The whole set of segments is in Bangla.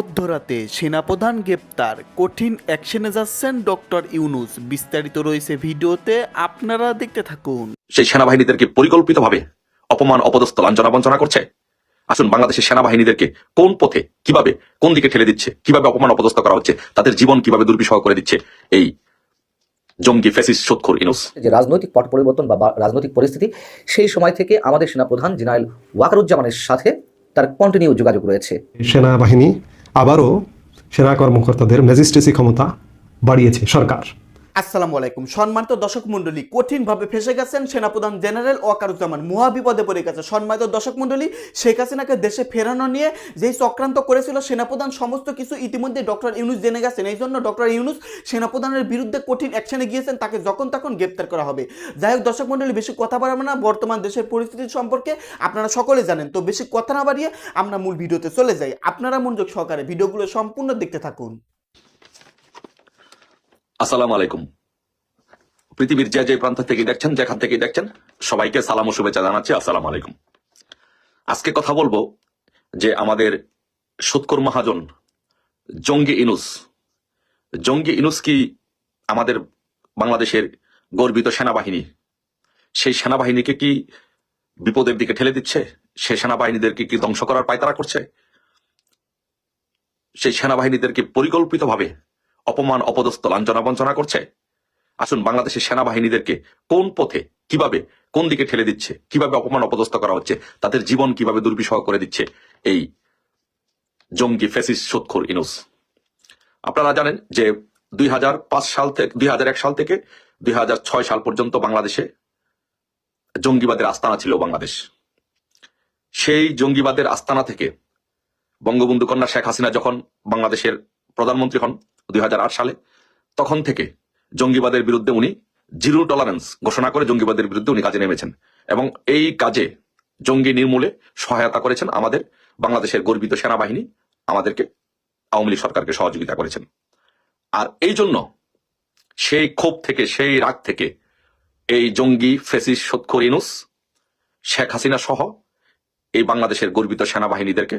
মধ্যরাতে সেনাপ্রধান গ্রেপ্তার। কঠিন অ্যাকশনে যাচ্ছেন ডক্টর ইউনুস। বিস্তারিত রয়েছে ভিডিওতে আপনারা দেখতে থাকুন। সেই সেনাবাহিনীদেরকে পরিকল্পিতভাবে অপমান অপদস্থ লাঞ্ছনা বঞ্চনা করছে? আসুন বাংলাদেশের সেনাবাহিনীদেরকে কোন পথে কীভাবে কোন দিকে ঠেলে দিচ্ছে কীভাবে অপমান অপদস্থ করা হচ্ছে তাদের জীবন কীভাবে দুর্বিষহ করে দিচ্ছে এই জঙ্গি ফেসিস সৎখর ইনুস যে রাজনৈতিক পট পরিবর্তন বা বা রাজনৈতিক পরিস্থিতি সেই সময় থেকে আমাদের সেনাপ্রধান জেনারেল ওয়াকারুজ্জামানের সাথে তার কন্টিনিউ যোগাযোগ রয়েছে। সেনাবাহিনী আবারও সেরা কর্মকর্তাদের ম্যাজিস্ট্রেসি ক্ষমতা বাড়িয়েছে সরকার। আসসালামু আলাইকুম। সম্মানিত দর্শক মন্ডলী কঠিনভাবে ফেসে গেছেন সেনাপ্রধান জেনারেল ওয়াকারুজ্জামান। মহা বিপদে পড়ে গেছে। সম্মানিত দর্শক মন্ডলী শেখ হাসিনাকে দেশে ফেরানো নিয়ে যেই চক্রান্ত করেছিল সেনাপ্রধান, সমস্ত কিছু ইতিমধ্যে ডক্টর ইউনুস জেনে গেছেন। এই জন্য ডক্টর ইউনুস সেনাপ্রধানের বিরুদ্ধে কঠিন অ্যাকশনে গিয়েছেন, তাকে যখন তখন গ্রেপ্তার করা হবে। যাই হোক দর্শক মন্ডলী বেশি কথা বাড়াবো না। বর্তমান দেশের পরিস্থিতি সম্পর্কে আপনারা সকলে জানেন। তো বেশি কথা না বাড়িয়ে আমরা মূল ভিডিওতে চলে যাই। আপনারা মনোযোগ সহকারে ভিডিওগুলো সম্পূর্ণ দেখতে থাকুন। আসসালামু আলাইকুম। পৃথিবীর যে যে প্রান্ত থেকে দেখছেন, যেখান থেকে দেখছেন, সবাইকে সালাম ও শুভেচ্ছা জানাচ্ছি। আসসালামু আলাইকুম। আজকে কথা বলব যে আমাদের সুৎকর মহাজন, জঙ্গি ইনুস। জঙ্গি ইনুস কি আমাদের বাংলাদেশের গর্বিত সেনাবাহিনী? সেই সেনাবাহিনীকে কি বিপদের দিকে ঠেলে দিচ্ছে? সেই সেনাবাহিনীদেরকে কি ধ্বংস করার পায়তারা করছে? সেই সেনাবাহিনীদেরকে পরিকল্পিতভাবে অপমান, অপদস্থ, লাঞ্ছনা, বঞ্চনা করছে? আসুন বাংলাদেশের সেনাবাহিনীদেরকে কোন পথে, কীভাবে, কোন দিকে ঠেলে দিচ্ছে, কীভাবে অপমান, অপদস্থ করা হচ্ছে, তাদের জীবন কীভাবে দুর্বিষহ করে দিচ্ছে? এই জঙ্গি ফেসিস সৎখোর ইনুস। আপনারা জানেন যে দুই হাজার পাঁচ সাল থেকে দুই হাজার এক সাল থেকে দুই হাজার ছয় সাল পর্যন্ত বাংলাদেশে জঙ্গিবাদের আস্তানা ছিল বাংলাদেশ। সেই জঙ্গিবাদের আস্তানা থেকে বঙ্গবন্ধু কন্যা শেখ হাসিনা যখন বাংলাদেশের প্রধানমন্ত্রী হন দুই হাজার আট সালে, তখন থেকে জঙ্গিবাদের বিরুদ্ধে উনি জিরো টলারেন্স ঘোষণা করে জঙ্গিবাদের বিরুদ্ধে উনি কাজে নেমেছেন এবং এই কাজে জঙ্গি নির্মূলে সহায়তা করেছেন আমাদের বাংলাদেশের গর্বিত সেনাবাহিনী, আমাদেরকে আওয়ামী লীগ সরকারকে সহযোগিতা করেছেন। আর এই জন্য সেই ক্ষোভ থেকে, সেই রাগ থেকে এই জঙ্গি ফেসিস সৎখর ইনুস, শেখ হাসিনা সহ এই বাংলাদেশের গর্বিত সেনাবাহিনীদেরকে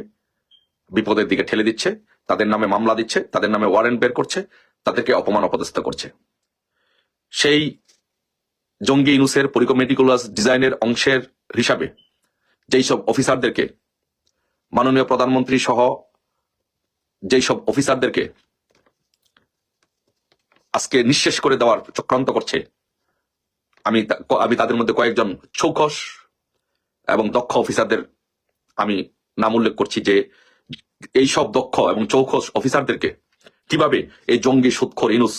বিপদের দিকে ঠেলে দিচ্ছে। তাদের নামে মামলা দিচ্ছে, তাদের নামে ওয়ারেন্ট বের করছে, তাদেরকে অপমান অপদস্থ করছে। সেই জঙ্গি ইনুসের পরিকমেটিকুলাস ডিজাইনের অংশের হিসাবে যেই সব অফিসারদেরকে, মাননীয় প্রধানমন্ত্রী সহ যেই সব অফিসারদেরকে আজকে নিঃশেষ করে দেওয়ার চক্রান্ত করছে, আমি আমি তাদের মধ্যে কয়েকজন চৌকস এবং দক্ষ অফিসারদের আমি নাম উল্লেখ করছি যে এই সব দক্ষ এবং চৌকস অফিসারদেরকে কীভাবে এই জঙ্গি সুৎখর ইনুস,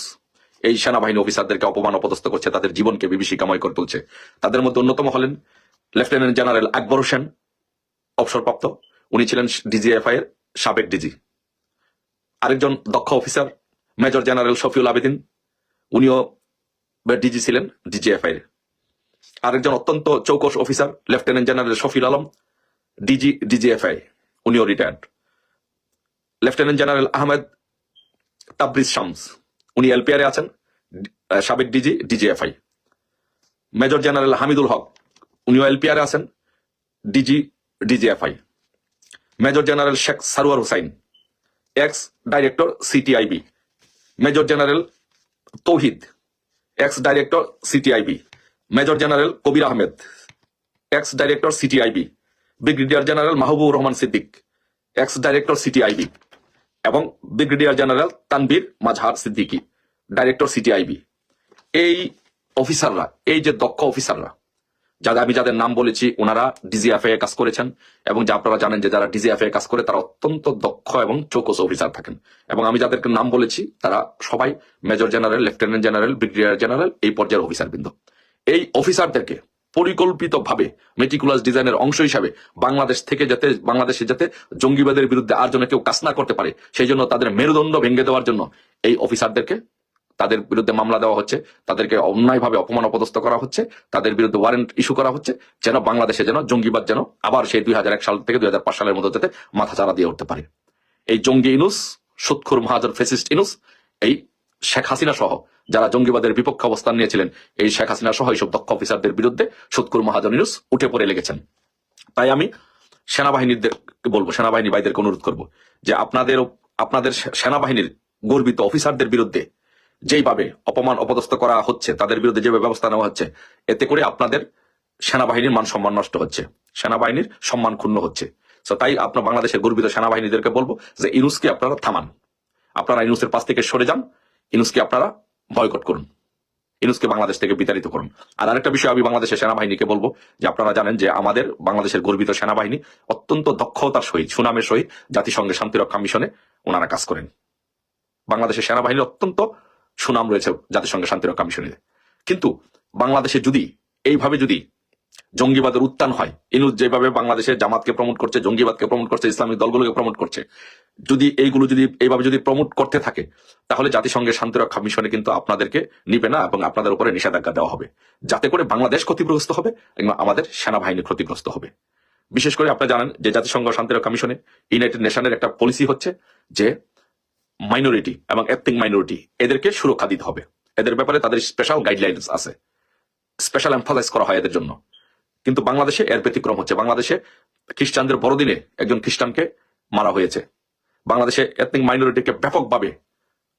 এই সেনাবাহিনী অফিসারদেরকে অপমান অপদস্থ করছে, তাদের জীবনকে বিভীষিকাময় করে তুলছে? তাদের মধ্যে অন্যতম হলেন লেফটেন্যান্ট জেনারেল আকবর হোসেন, অবসরপ্রাপ্ত। উনি ছিলেন ডিজিএফআই এর সাবেক ডিজি। আরেকজন দক্ষ officer, major general Shafiul Abedin, উনিও ডিজি ছিলেন, ডিজিএফআই এর। আরেকজন অত্যন্ত চৌকস officer, lieutenant general Shafiul Alam, DG, DGFI, উনিও retired lieutenant general Ahmed Tabrez Shams উনি এলপিআরে আছেন সাবেক DG, DGFI. Major general Hamidul Haque, উনিও এলপিআরে আছেন, DG, DGFI. Major general Sheikh Sarwar Hossain, ex director CTIB. Major general Tauhid, ex director CTIB. Major general Kabir Ahmed, ex director CTIB. Brigadier general Mahbub Rahman Siddique, ex director CTIB. এবং brigadier general Tanvir Mazhar Siddiqui, director CTIB. এই অফিসাররা, এই যে দক্ষ অফিসাররা, যাদের আমি যাদের নাম বলেছি, ওনারা ডিজিএফএ এ কাজ করেছেন এবং যা আপনারা জানেন যে যারা ডিজিএফএ কাজ করে, তারা অত্যন্ত দক্ষ এবং চৌকস অফিসার থাকেন। এবং আমি যাদেরকে নাম বলেছি, তারা সবাই major general, lieutenant general, brigadier general, এই পর্যায়ের অফিসার বৃন্দ এই অফিসারদেরকে পরিকল্পিতভাবে মেটিকুলাস ডিজাইনের অংশ হিসাবে বাংলাদেশ থেকে যাতে, বাংলাদেশে যাতে জঙ্গিবাদের বিরুদ্ধে আর যেন কেউ কাজ না করতে পারে, সেই জন্য তাদের মেরুদণ্ড ভেঙে দেওয়ার জন্য এই অফিসারদেরকে তাদের বিরুদ্ধে মামলা দেওয়া হচ্ছে, তাদেরকে অন্যায়ভাবে অপমান অপদস্থ করা হচ্ছে, তাদের বিরুদ্ধে ওয়ারেন্ট ইস্যু করা হচ্ছে, যেন বাংলাদেশে যেন জঙ্গিবাদ যেন আবার সেই দুই হাজার এক সাল থেকে দুই হাজার পাঁচ সালের মধ্যে যাতে মাথা চারা দিয়ে উঠতে পারে। এই জঙ্গি ইনুস, সুৎখুর মহাজর ফেসিস্ট ইনুস, এই শেখ হাসিনা সহ যারা জঙ্গিবাদের বিপক্ষে অবস্থান নিয়েছিলেন, এই শেখ হাসিনা সহ এইসব দক্ষ অফিসারদের বিরুদ্ধে সুৎখুর মহাজন উঠে পড়ে লেগেছেন। তাই আমি সেনাবাহিনীদের বলব, সেনাবাহিনী ভাইদেরকে অনুরোধ করব যে আপনাদের আপনাদের সেনাবাহিনীর গর্বিত অফিসারদের বিরুদ্ধে যেইভাবে অপমান অপদস্থ করা হচ্ছে, তাদের বিরুদ্ধে যেভাবে ব্যবস্থা নেওয়া হচ্ছে, এতে করে আপনাদের সেনাবাহিনীর মান সম্মান নষ্ট হচ্ছে, সেনাবাহিনীর সম্মান ক্ষুণ্ণ হচ্ছে। তো তাই আপনার বাংলাদেশের গর্বিত সেনাবাহিনীদেরকে বলব যে ইনুসকে আপনারা থামান। আপনারা ইনুসের পাশ থেকে সরে যান ইনুসকে আপনারা বয়কট করুন। ইনুসকে বাংলাদেশ থেকে বিতাড়িত করুন। আর আরেকটা বিষয়, আমি বাংলাদেশের সেনাবাহিনীকে বলব, যে আপনারা জানেন যে আমাদের বাংলাদেশের গর্বিত সেনাবাহিনী অত্যন্ত দক্ষতার সহিত, সুনামের সহিত জাতিসংঘের শান্তিরক্ষা মিশনে ওনারা কাজ করেন। বাংলাদেশের সেনাবাহিনীর অত্যন্ত সুনাম রয়েছে জাতিসংঘের শান্তিরক্ষা মিশনে। কিন্তু বাংলাদেশে যদি, এইভাবে যদি জঙ্গিবাদের উত্থান হয়। ইনুস যেভাবে বাংলাদেশের জামাতকে প্রমোট করছে, জঙ্গিবাদকে প্রমোট করছে, ইসলামিক দলগুলোকে প্রমোট করছে, যদি এইগুলো যদি, এইভাবে যদি প্রমোট করতে থাকে, তাহলে জাতিসংঘের শান্তিরক্ষা মিশনে কিন্তু আপনাদেরকে নিবে না এবং আপনাদের উপরে নিষেধাজ্ঞা দেওয়া হবে। যাতে করে বাংলাদেশ ক্ষতিগ্রস্ত হবে এবং আমাদের সেনাবাহিনী ক্ষতিগ্রস্ত হবে। বিশেষ করে আপনি জানেন যে জাতিসংঘ শান্তিরক্ষা মিশনে ইউনাইটেড নেশনের একটা পলিসি হচ্ছে যে মাইনরিটি এবং এথনিক মাইনরিটি এদেরকে সুরক্ষা দিতে হবে। এদের ব্যাপারে তাদের স্পেশাল গাইডলাইন্স আছে। স্পেশাল এমফাসাইজ করা হয় এদের জন্য। কিন্তু বাংলাদেশে এর ব্যতিক্রম হচ্ছে। বাংলাদেশে খ্রিস্টানদের বড়দিনে একজন খ্রিস্টানকে মারা হয়েছে। বাংলাদেশে এথনিক মাইনরিটিকে ব্যাপকভাবে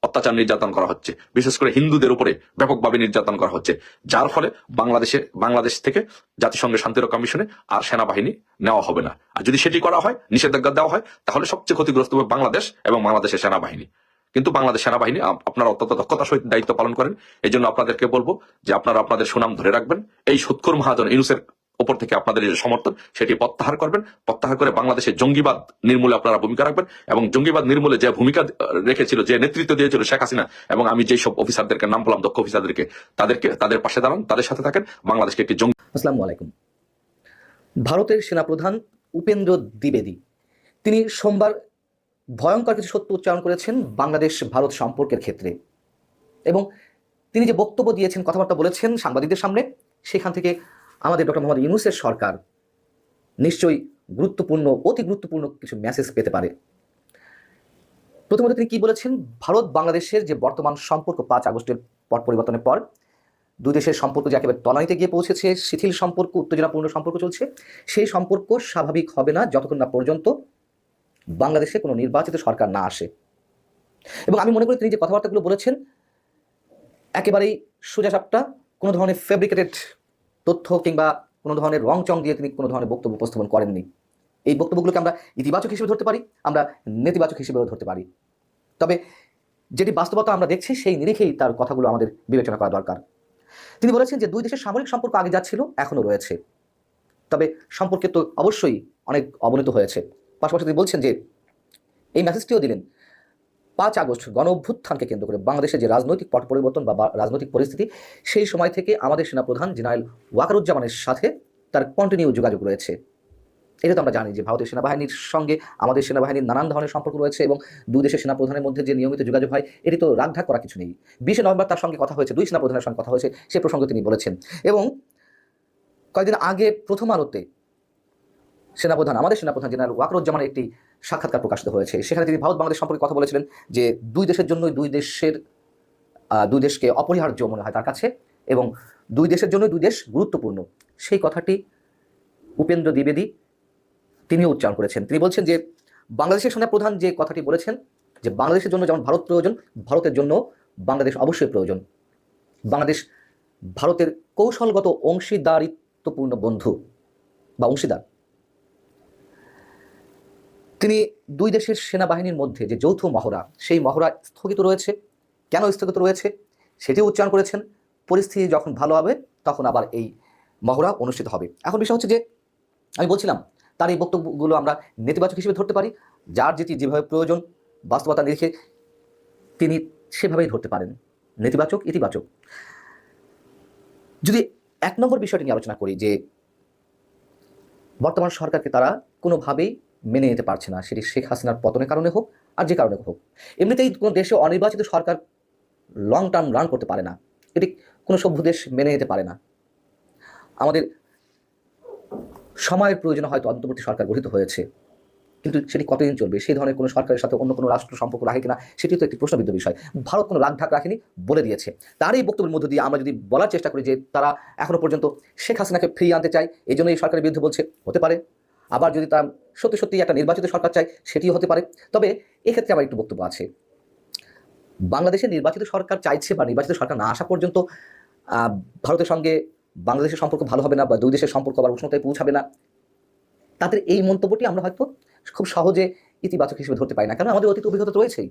অত্যাচার নির্যাতন করা হচ্ছে। বিশেষ করে হিন্দুদের উপরে ব্যাপকভাবে নির্যাতন করা হচ্ছে। যার ফলে বাংলাদেশে, বাংলাদেশ থেকে জাতিসংঘের শান্তিরক্ষা মিশনে আর সেনাবাহিনী নেওয়া হবে না। আর যদি সেটি করা হয়, নিষেধাজ্ঞা দেওয়া হয়, তাহলে সবচেয়ে ক্ষতিগ্রস্ত হবে বাংলাদেশ এবং বাংলাদেশের সেনাবাহিনী। কিন্তু বাংলাদেশ সেনাবাহিনী আপনারা অত্যন্ত দক্ষতার সহিত দায়িত্ব পালন করেন। এই আপনাদেরকে বলব যে আপনারা আপনাদের সুনাম ধরে রাখবেন। এই সুৎখুর মহাজন ইনুসের উপর থেকে আপনাদের যে সমর্থন, সেটি প্রত্যাহার করবেন। প্রত্যাহার করে বাংলাদেশে জঙ্গিবাদ নির্মূলে আপনারা ভূমিকা রাখবেন এবং জঙ্গিবাদ নির্মূলে যে ভূমিকা রেখেছিল, যে নেতৃত্ব দিয়েছিল শেখ হাসিনা এবং আমি যেই সব অফিসারদেরকে নাম বললাম, দক্ষ অফিসারদেরকে, তাদেরকে, তাদের পাশে দাঁড়ান, তাদের সাথে থাকেন। বাংলাদেশকে একটি জঙ্গি আসসালামু আলাইকুম। ভারতের সেনাপ্রধান উপেন্দ্র দ্বিবেদী, তিনি সোমবার ভয়ঙ্কর কিছু সত্য উচ্চারণ করেছেন বাংলাদেশ ভারত সম্পর্কের ক্ষেত্রে এবং তিনি যে বক্তব্য দিয়েছেন, কথাবার্তা বলেছেন সাংবাদিকদের সামনে, সেখান থেকে আমাদের ডক্টর মোহাম্মদ ইউনুসের সরকার নিশ্চয়ই গুরুত্বপূর্ণ, অতি গুরুত্বপূর্ণ কিছু মেসেজ পেতে পারে। প্রথমত তিনি কি বলেছেন? ভারত বাংলাদেশের যে বর্তমান সম্পর্ক পাঁচ আগস্টের পর পরিবর্তনের পর, দুই দেশের সম্পর্ক যে একেবারে তলানিতে গিয়ে পৌঁছেছে, শিথিল সম্পর্ক, উত্তেজনাপূর্ণ সম্পর্ক চলছে, সেই সম্পর্ক স্বাভাবিক হবে না যতক্ষণ না পর্যন্ত বাংলাদেশে কোনো নির্বাচিত সরকার না আসে। এবং আমি মনে করি তিনি যে কথাবার্তাগুলো বলেছেন, একেবারেই সোজাসাপটা, কোনো ধরনের ফেব্রিকেটেড তথ্য কিংবা কোনো ধরনের রং চং দিয়ে তিনি কোনো ধরনের বক্তব্য উপস্থাপন করেননি। এই বক্তব্যগুলোকে আমরা ইতিবাচক হিসেবে ধরতে পারি, আমরা নেতিবাচক হিসেবেও ধরতে পারি। তবে যেটি বাস্তবতা আমরা দেখছি, সেই নিরিখেই তার কথাগুলো আমাদের বিবেচনা করা দরকার। তিনি বলেছেন যে দুই দেশের সামরিক সম্পর্ক আগে যাচ্ছিল এখনও রয়েছে। তবে সম্পর্কে তো অবশ্যই অনেক অবনতি হয়েছে। পাশাপাশি তিনি বলছেন যে, এই মেসেজটিও দিলেন পাঁচ আগস্ট গণ অভ্যুত্থানকে কেন্দ্র করে বাংলাদেশের যে রাজনৈতিক পট পরিবর্তন বা রাজনৈতিক পরিস্থিতি, সেই সময় থেকে আমাদের সেনাপ্রধান জেনারেল ওয়াকারুজ্জামানের সাথে তার কন্টিনিউ যোগাযোগ রয়েছে। এটা তো আমরা জানি যে ভারতীয় সেনাবাহিনীর সঙ্গে আমাদের সেনাবাহিনীর নানান ধরনের সম্পর্ক রয়েছে এবং দুই দেশের সেনাপ্রধানের মধ্যে যে নিয়মিত যোগাযোগ হয়, এটি তো রাগঢাক করা কিছু নেই। বিশে নভেম্বর তার সঙ্গে কথা হয়েছে, দুই সেনাপ্রধানের সঙ্গে কথা হয়েছে, সে প্রসঙ্গে তিনি বলেছেন। এবং কয়েকদিন আগে প্রথম আলোতে সেনাপ্রধান, আমাদের সেনাপ্রধান জেনারেল ওয়াকরুজ্জামানের একটি সাক্ষাৎকার প্রকাশিত হয়েছে। সেখানে তিনি ভারত বাংলাদেশ সম্পর্কে কথা বলেছিলেন যে দুই দেশের জন্যই দুই দেশের দুই দেশকে অপরিহার্য মনে হয় তার কাছে এবং দুই দেশের জন্যই দুই দেশ গুরুত্বপূর্ণ। সেই কথাটি উপেন্দ্র দ্বিবেদী তিনিও উচ্চারণ করেছেন। তিনি বলছেন যে, বাংলাদেশের সেনাপ্রধান যে কথাটি বলেছেন, যে বাংলাদেশের জন্য যেমন ভারত প্রয়োজন, ভারতের জন্য বাংলাদেশ অবশ্যই প্রয়োজন। বাংলাদেশ ভারতের কৌশলগত অংশীদারিত্বপূর্ণ বন্ধু বা অংশীদার। তিনি দুই দেশের সেনাবাহিনীর মধ্যে যে যৌথ মহড়া, সেই মহড়া স্থগিত রয়েছে। কেন স্থগিত রয়েছে? সেটিও উচ্চারণ করেছেন, পরিস্থিতি যখন ভালো হবে, তখন আবার এই মহড়া অনুষ্ঠিত হবে। এখন বিষয় হচ্ছে যে, আমি বলছিলাম, তার এই বক্তব্যগুলো আমরা নেতিবাচক হিসেবে ধরতে পারি। যার যেটি যেভাবে প্রয়োজন, বাস্তবতা নিরিখে তিনি সেভাবেই ধরতে পারেন। নেতিবাচক, ইতিবাচক। যদি এক নম্বর বিষয়টি নিয়ে আলোচনা করি যে, বর্তমান সরকারকে তারা কোনোভাবেই মেনে নিতে পারছে না। সেটি শেখ হাসিনার পতনের কারণে হোক আর যে কারণে হোক। এমনিতেই কোনো দেশে অনির্বাচিত সরকার লং টার্ম রান করতে পারে না। এটি কোনো সভ্য দেশ মেনে নিতে পারে না। আমাদের সময়ের প্রয়োজনে হয়তো অন্তর্বর্তী সরকার গঠিত হয়েছে, কিন্তু সেটি কতদিন চলবে? সেই ধরনের কোনো সরকারের সাথে অন্য কোনো রাষ্ট্র সম্পর্ক রাখে কিনা সেটি তো একটি প্রশ্নবিদ্ধ বিষয়। ভারত কোনো রাগ ঢাক রাখেনি বলে দিয়েছে। তার এই বক্তব্যের মধ্য দিয়ে আমরা যদি বলার চেষ্টা করি যে তারা এখনও পর্যন্ত শেখ হাসিনাকে ফিরিয়ে আনতে চায় এই জন্য এই সরকারের বিরুদ্ধে বলছে, হতে পারে। আবার যদি তার সত্যি সত্যি একটা নির্বাচিত সরকার চায়, সেটিও হতে পারে। তবে এক্ষেত্রে আমার একটু বক্তব্য আছে। বাংলাদেশের নির্বাচিত সরকার চাইছে বা নির্বাচিত সরকার না আসা পর্যন্ত ভারতের সঙ্গে বাংলাদেশের সম্পর্ক ভালো হবে না বা দুই দেশের সম্পর্ক আবার উষ্ণতায় পৌঁছাবে না। তাদের এই মন্তব্যটি আমরা হয়তো খুব সহজে ইতিবাচক হিসেবে ধরতে পারি না। কারণ আমাদের অতীত অভিজ্ঞতা রয়েছেই।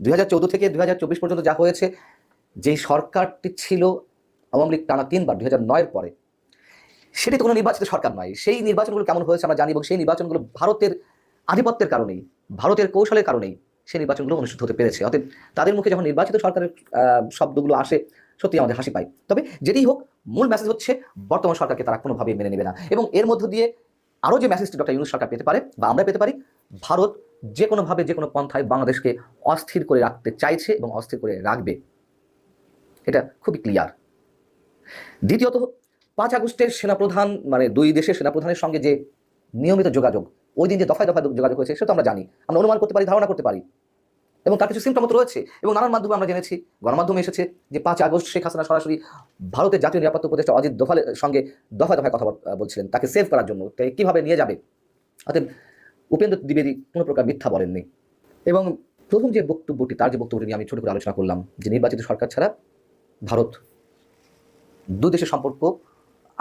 দুই হাজার চৌদ্দ থেকে দুই হাজার চব্বিশ পর্যন্ত যা হয়েছে, যেই সরকারটি ছিল আওয়ামী লীগ টানা তিনবার, দুই হাজার নয়ের পরে সেটি তো কোনো নির্বাচিত সরকার নয়। সেই নির্বাচনগুলো কেমন হয়েছে আমরা জানি এবং সেই নির্বাচনগুলো ভারতের আধিপত্যের কারণেই, ভারতের কৌশলের কারণেই সেই নির্বাচনগুলো অনুষ্ঠিত হতে পেরেছে। অতএব তাদের মুখে যখন নির্বাচিত সরকারের শব্দগুলো আসে সত্যি আমাদের হাসি পায়। তবে যেটি হোক, মূল মেসেজ হচ্ছে বর্তমান সরকারকে তারা কোনোভাবেই মেনে নেবে না এবং এর মধ্য দিয়ে আরও যে মেসেজটি ডক্টর ইউনুস সরকার পেতে পারে বা আমরা পেতে পারি, ভারত যে কোনোভাবে যে কোনো পন্থায় বাংলাদেশকে অস্থির করে রাখতে চাইছে এবং অস্থির করে রাখবে। এটা খুবই ক্লিয়ার দ্বিতীয়ত পাঁচ আগস্টের সেনাপ্রধান মানে দুই দেশের সেনাপ্রধানের সঙ্গে যে নিয়মিত যোগাযোগ, ওই দিন যে দফায় দফায় যোগাযোগ হয়েছে, সেটা আমরা জানি। আমরা অনুমান করতে পারি, ধারণা করতে পারি। এবং তার কিছু সিমটম রয়েছে। এবং নানান মাধ্যমে আমরা জেনেছি, গণমাধ্যমে এসেছে যে পাঁচ আগস্ট শেখ হাসিনা সরাসরি ভারতের জাতীয় নিরাপত্তা উপদেষ্টা অজিত দোভালের সঙ্গে দফায় দফায় কথা বল- বলছিলেন। তাকে সেভ করার জন্য। তাকে কীভাবে নিয়ে যাবে? অতএব উপেন্দ্র দ্বিবেদী কোনো প্রকার মিথ্যা বলেননি। এবং প্রথম যে বক্তব্যটি, তার যে বক্তব্যটি নিয়ে আমি ছোট করে আলোচনা করলাম, যে নির্বাচিত সরকার ছাড়া ভারত দু দেশের সম্পর্ক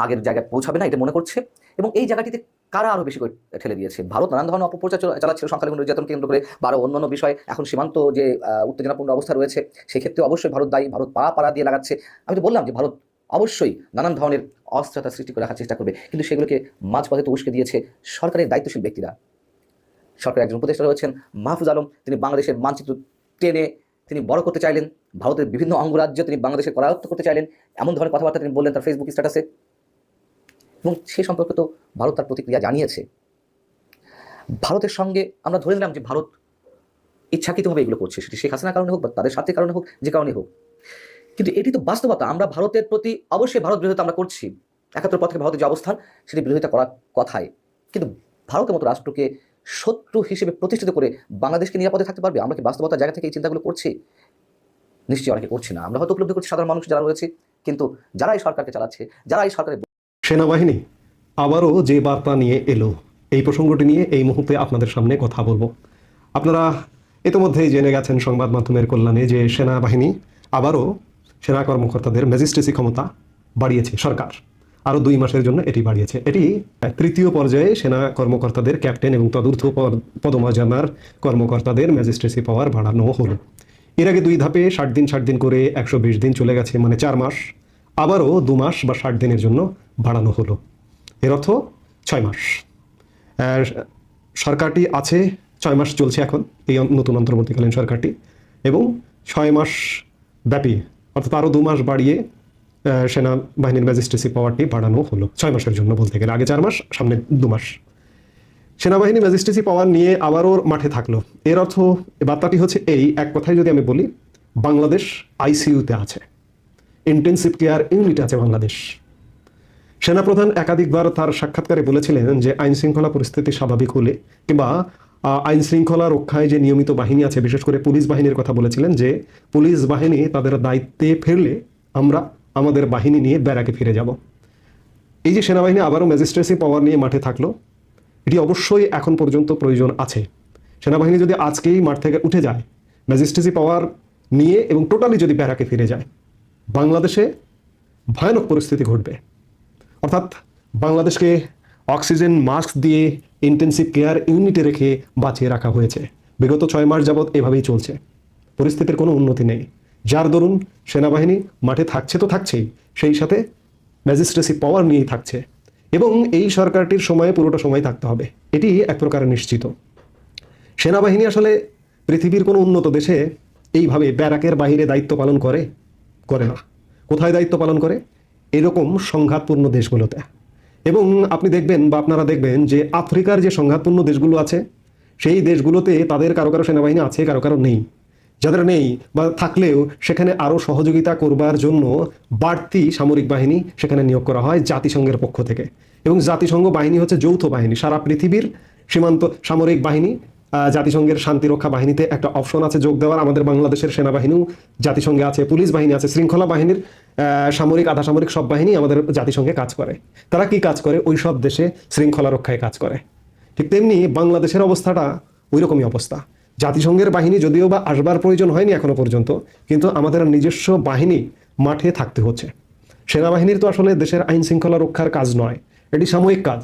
আগের জায়গায় পৌঁছাবে না, এটা মনে করছে। এবং এই জায়গাটিতে কারা আরও বেশি করে ঠেলে দিয়েছে? ভারত নানান ধরনের অপপ্রচার চালাচ্ছিল, সংখ্যালঘু নির্যাতন কেন্দ্র করে, বা অন্যান্য বিষয়। এখন সীমান্ত যে উত্তেজনাপূর্ণ অবস্থা রয়েছে, সেক্ষেত্রে অবশ্যই ভারত দায়ী, ভারত পা পাড়া দিয়ে লাগাচ্ছে। আমি তো বললাম যে, ভারত অবশ্যই নানান ধরনের অস্থিরতা সৃষ্টি করে রাখার চেষ্টা করবে। কিন্তু সেগুলোকে মাঝপথে তো উস্কে দিয়েছে সরকারের দায়িত্বশীল ব্যক্তিরা। সরকারের একজন উপদেষ্টা রয়েছেন মাহফুজ আলম। তিনি বাংলাদেশের মানচিত্র টেনে তিনি বড় করতে চাইলেন। ভারতের বিভিন্ন অঙ্গরাজ্য তিনি বাংলাদেশের করায়ত্ত করতে চাইলেন। এমন ধরনের কথাবার্তা তিনি বললেন তার ফেসবুক স্ট্যাটাসে এবং সে সম্পর্কে তো ভারত তার প্রতিক্রিয়া জানিয়েছে। ভারতের সঙ্গে আমরা ধরে নিলাম যে ভারত ইচ্ছাকৃতভাবে এগুলো করছে, সেটি শেখ হাসিনার কারণে হোক বা তাদের স্বার্থের কারণে হোক, যে কারণে হোক। কিন্তু এটি তো বাস্তবতা, আমরা ভারতের প্রতি অবশ্যই ভারত বিরোধিতা আমরা করছি। একাত্তর পর থেকে ভারতের যে অবস্থান, সেটি বিরোধিতা করার কথায় কিন্তু ভারতের মতো রাষ্ট্রকে শত্রু হিসেবে প্রতিষ্ঠিত করে বাংলাদেশকে নিরাপদে থাকতে পারবে? আমরা কি বাস্তবতার জায়গা থেকে এই চিন্তাগুলো করছি? নিশ্চয়ই অনেকে করছি না। আমরা হয়তো উপলব্ধি করছি সাধারণ মানুষ যারা রয়েছে, কিন্তু যারা এই সরকারকে চালাচ্ছে, যারা এই সরকারের সেনাবাহিনী, আবারও যে বার্তা নিয়ে এলো, এই প্রসঙ্গটি নিয়ে এই মুহূর্তে আপনাদের সামনে কথা বলব। আপনারা ইতিমধ্যেই জেনে গেছেন সংবাদ মাধ্যমের কল্যাণে যে সেনাবাহিনী আবারও সেনা কর্মকর্তাদের ম্যাজিস্ট্রেসি ক্ষমতা বাড়িয়েছে, সরকার। আরও দুই মাসের জন্য এটি বাড়িয়েছে। এটি তৃতীয় পর্যায়ে সেনা কর্মকর্তাদের ক্যাপ্টেন এবং পদ- পদমর্যাদার কর্মকর্তাদের ম্যাজিস্ট্রেসি পাওয়ার বাড়ানো হলো। এর আগে দুই ধাপে ষাট দিন ষাট দিন করে একশো বিশ দিন চলে গেছে মানে চার মাস। আবারও দু মাস বা ষাট দিনের জন্য বাড়ানো হলো। এর অর্থ ছয় মাস। সরকারটি আছে, ছয় মাস চলছে এখন এই নতুন অন্তর্বর্তীকালীন সরকারটি এবং ছয় মাস ব্যাপী, অর্থাৎ আরও দু মাস বাড়িয়ে সেনাবাহিনীর ম্যাজিস্ট্রেসি পাওয়ারটি বাড়ানো হলো। ছয় মাসের জন্য বলতে গেলে, আগে চার মাস, সামনে দু মাস। সেনাবাহিনী ম্যাজিস্ট্রেসি পাওয়ার নিয়ে আবারও মাঠে থাকল। এর অর্থ, বার্তাটি হচ্ছে এই, এক কথায় যদি আমি বলি, বাংলাদেশ আইসিইউতে আছে। ইন্টেন্সিভ কেয়ার ইউনিট আছে বাংলাদেশ। সেনাপ্রধান একাধিকবার তার সাক্ষাৎকারে বলেছিলেন যে আইন শৃঙ্খলা পরিস্থিতি স্বাভাবিক হলে কিংবা আইন শৃঙ্খলা রক্ষায় যে নিয়মিত বাহিনী আছে, বিশেষ করে পুলিশ বাহিনীর কথা বলেছিলেন যে পুলিশ বাহিনী তাদের দায়িত্বে ফিরলে আমরা আমাদের বাহিনী নিয়ে ব্যারাকে ফিরে যাব। এই যে সেনাবাহিনী আবারও ম্যাজিস্ট্রেসি পাওয়ার নিয়ে মাঠে থাকল, এটি অবশ্যই এখন পর্যন্ত প্রয়োজন আছে। সেনাবাহিনী যদি আজকেই মাঠ থেকে উঠে যায়, ম্যাজিস্ট্রেসি পাওয়ার নিয়ে এবং টোটালি যদি ব্যারাকে ফিরে যায় বাংলাদেশে ভয়ানক পরিস্থিতি ঘটবে। অর্থাৎ বাংলাদেশকে অক্সিজেন মাস্ক দিয়ে ইন্টেন্সিভ কেয়ার ইউনিটে রেখে বাঁচিয়ে রাখা হয়েছে। বিগত ছয় মাস যাবৎ এভাবেই চলছে। পরিস্থিতির কোনো উন্নতি নেই। যার দরুন সেনাবাহিনী মাঠে থাকছে তো থাকছেই, সেই সাথে ম্যাজিস্ট্রেসি পাওয়ার নিয়েই থাকছে। এবং এই সরকারটির সময়ে পুরোটা সময় থাকতে হবে। এটি এক প্রকার নিশ্চিত। সেনাবাহিনী আসলে পৃথিবীর কোনো উন্নত দেশে এইভাবে ব্যারাকের বাইরে দায়িত্ব পালন করে? করে না। কোথায় দায়িত্ব পালন করে? এরকম সংঘাতপূর্ণ দেশগুলোতে। এবং আপনি দেখবেন বা আপনারা দেখবেন যে আফ্রিকার যে সংঘাতপূর্ণ দেশগুলো আছে, সেই দেশগুলোতে তাদের কারও কারও সেনাবাহিনী আছে, কারও কারও নেই। যাদের নেই বা থাকলেও সেখানে আরও সহযোগিতা করবার জন্য বাড়তি সামরিক বাহিনী সেখানে নিয়োগ করা হয় জাতিসংঘের পক্ষ থেকে। এবং জাতিসংঘ বাহিনী হচ্ছে যৌথ বাহিনী, সারা পৃথিবীর সীমান্ত সামরিক বাহিনী জাতিসংঘের শান্তিরক্ষা বাহিনীতে একটা অপশন আছে যোগ দেওয়ার। আমাদের বাংলাদেশের সেনাবাহিনীও জাতিসংঘে আছে, পুলিশ বাহিনী আছে, শৃঙ্খলা বাহিনীর সামরিক আধা সামরিক সব বাহিনী আমাদের জাতিসংঘে কাজ করে। তারা কি কাজ করে? ওই সব দেশে শৃঙ্খলা রক্ষায় কাজ করে। ঠিক তেমনি বাংলাদেশের অবস্থাটা ওই রকমই অবস্থা। জাতিসংঘের বাহিনী যদিও বা আসবার প্রয়োজন হয়নি এখনও পর্যন্ত, কিন্তু আমাদের নিজস্ব বাহিনী মাঠে থাকতে হচ্ছে। সেনাবাহিনীর তো আসলে দেশের আইন শৃঙ্খলা রক্ষার কাজ নয়, এটি সাময়িক কাজ।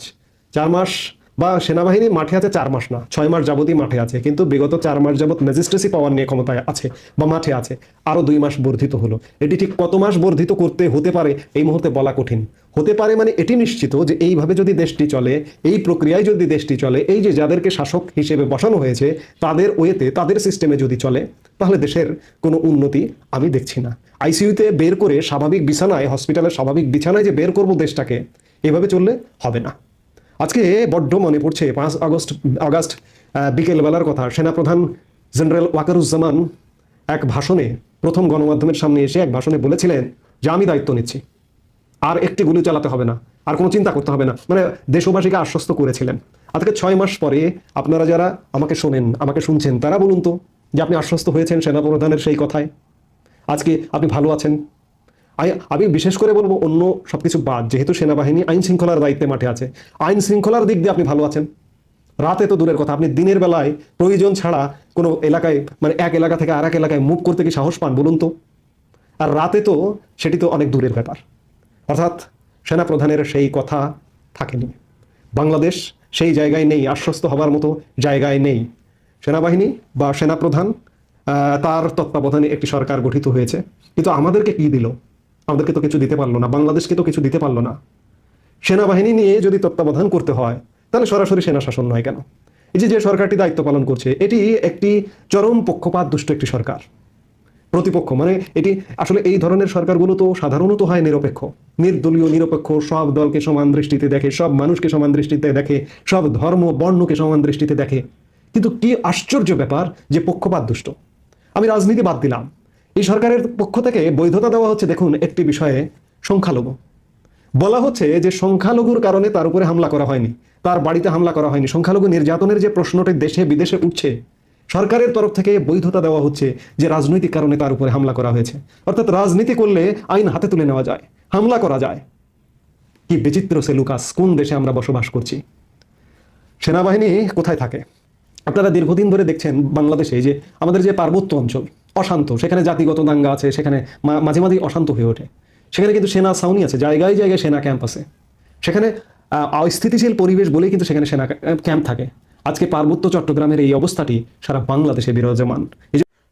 চার মাস বা সেনাবাহিনী মাঠে আছে চার মাস না, ছয় মাস যাবতই মাঠে আছে, কিন্তু বিগত চার মাস যাবত ম্যাজিস্ট্রেসি পাওয়ার নিয়ে ক্ষমতায় আছে বা মাঠে আছে, আরও দুই মাস বর্ধিত হলো। এটি ঠিক কত মাস বর্ধিত করতে হতে পারে এই মুহূর্তে বলা কঠিন। হতে পারে মানে এটি নিশ্চিত যে এইভাবে যদি দেশটি চলে, এই প্রক্রিয়ায় যদি দেশটি চলে, এই যে যাদেরকে শাসক হিসেবে বসানো হয়েছে, তাদের ওয়েতে, তাদের সিস্টেমে যদি চলে, তাহলে দেশের কোনো উন্নতি আমি দেখছি না। আইসিইউতে বের করে স্বাভাবিক বিছানায়, হসপিটালের স্বাভাবিক বিছানায় যে বের করব দেশটাকে, এভাবে চললে হবে না। আজকে বড্ড মনে পড়ছে, পাঁচ আগস্ট আগস্ট বিকেলবেলার কথা। সেনাপ্রধান জেনারেল ওয়াকারুজ্জামান এক ভাষণে, প্রথম গণমাধ্যমের সামনে এসে এক ভাষণে বলেছিলেন যে, আমি দায়িত্ব নিচ্ছি। আর একটি গুলি চালাতে হবে না। আর কোনো চিন্তা করতে হবে না। মানে দেশবাসীকে আশ্বস্ত করেছিলেন। আজকে ছয় মাস পরে আপনারা যারা আমাকে শোনেন, আমাকে শুনছেন, তারা বলুন তো যে, আপনি আশ্বস্ত হয়েছেন সেনাপ্রধানের সেই কথায়? আজকে আপনি ভালো আছেন? আমি বিশেষ করে বলব অন্য সবকিছু বাদ, যেহেতু সেনাবাহিনী আইন শৃঙ্খলার দায়িত্বে মাঠে আছে। আইন শৃঙ্খলার দিক দিয়ে আপনি ভালো আছেন। রাতে তো দূরের কথা, আপনি দিনের বেলায় প্রয়োজন ছাড়া কোনো এলাকায় মানে এক এলাকা থেকে আর এক এলাকায় মুভ করতে কি সাহস পান, বলুন তো? আর রাতে তো সেটি তো অনেক দূরের ব্যাপার। অর্থাৎ সেনাপ্রধানের সেই কথা থাকেনি। বাংলাদেশ সেই জায়গায় নেই, আশ্বস্ত হবার মতো জায়গায় নেই। সেনাবাহিনী বা সেনাপ্রধান তার তত্ত্বাবধানে একটি সরকার গঠিত হয়েছে। কিন্তু আমাদেরকে কি দিল? আমাদেরকে তো কিছু দিতে পারল না, বাংলাদেশকে তো কিছু দিতে পারল না। সেনাবাহিনী নিয়ে যদি তত্ত্বাবধান করতে হয়, তাহলে সরাসরি সেনা শাসন নয় কেন? এই যে যে সরকারটি দায়িত্ব পালন করছে, এটি একটি চরম পক্ষপাত দুষ্ট একটি সরকার। প্রতিপক্ষ মানে এটি আসলে এই ধরনের সরকারগুলো তো সাধারণত হয় নিরপেক্ষ। নির্দলীয়, নিরপেক্ষ, সব দলকে সমান দৃষ্টিতে দেখে, সব মানুষকে সমান দৃষ্টিতে দেখে, সব ধর্ম, বর্ণকে সমান দৃষ্টিতে দেখে। কিন্তু কি আশ্চর্য ব্যাপার যে পক্ষপাত দুষ্ট। আমি রাজনীতি বাদ দিলাম। এই সরকারের পক্ষ থেকে বৈধতা দেওয়া হচ্ছে, দেখুন, একটি বিষয়ে সংখ্যালঘু। বলা হচ্ছে যে সংখ্যালঘুর কারণে তার উপরে হামলা করা হয়নি, তার বাড়িতে হামলা করা হয়নি। সংখ্যালঘু নির্যাতনের যে প্রশ্নটি দেশে বিদেশে উঠছে, সরকারের তরফ থেকে বৈধতা দেওয়া হচ্ছে যে রাজনৈতিক কারণে তার উপরে হামলা করা হয়েছে। অর্থাৎ রাজনীতি করলে আইন হাতে তুলে নেওয়া যায়, হামলা করা যায়। কি বিচিত্র সেলুকাস কোন দেশে আমরা বসবাস করছি? সেনাবাহিনী কোথায় থাকে? আপনারা দীর্ঘদিন ধরে দেখছেন বাংলাদেশে যে আমাদের যে পার্বত্য অঞ্চল অশান্ত। সেখানে জাতিগত দাঙ্গা আছে, সেখানে মাঝে মাঝেই অশান্ত হয়ে ওঠে। সেখানে কিন্তু সেনা সাউনি আছে, জায়গায় জায়গায় সেনা ক্যাম্প আছে। সেখানে অস্থিতিশীল পরিবেশ বলেই কিন্তু সেখানে সেনা ক্যাম্প থাকে। আজকে পার্বত্য চট্টগ্রামের এই অবস্থাটি সারা বাংলাদেশে বিরাজমান।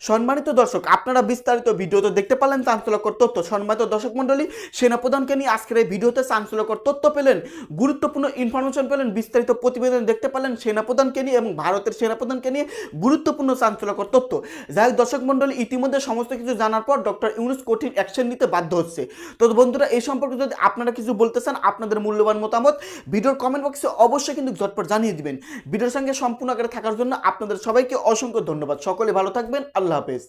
সম্মানিত দর্শক, আপনারা বিস্তারিত ভিডিওতে দেখতে পারলেন চাঞ্চল্যকর তথ্য। সম্মানিত দর্শক মন্ডলী সেনাপ্রধানকে নিয়ে আজকের এই ভিডিওতে চাঞ্চল্যকর তথ্য পেলেন, গুরুত্বপূর্ণ ইনফরমেশন পেলেন, বিস্তারিত প্রতিবেদন দেখতে পারলেন সেনাপ্রধানকে নিয়ে এবং ভারতের সেনাপ্রধানকে নিয়ে গুরুত্বপূর্ণ চাঞ্চলকর তথ্য। যাই দর্শক মন্ডলী ইতিমধ্যে সমস্ত কিছু জানার পর ডক্টর ইউনুস কঠিন অ্যাকশন নিতে বাধ্য হচ্ছে। তো বন্ধুরা, এই সম্পর্কে যদি আপনারা কিছু বলতে চান, আপনাদের মূল্যবান মতামত, ভিডিওর কমেন্ট বক্সে অবশ্যই কিন্তু ঝটপট জানিয়ে দিবেন। ভিডিওর সঙ্গে সম্পূর্ণ আকারে থাকার জন্য আপনাদের সবাইকে অসংখ্য ধন্যবাদ। সকলে ভালো থাকবেন আল্লাহ হাফেজ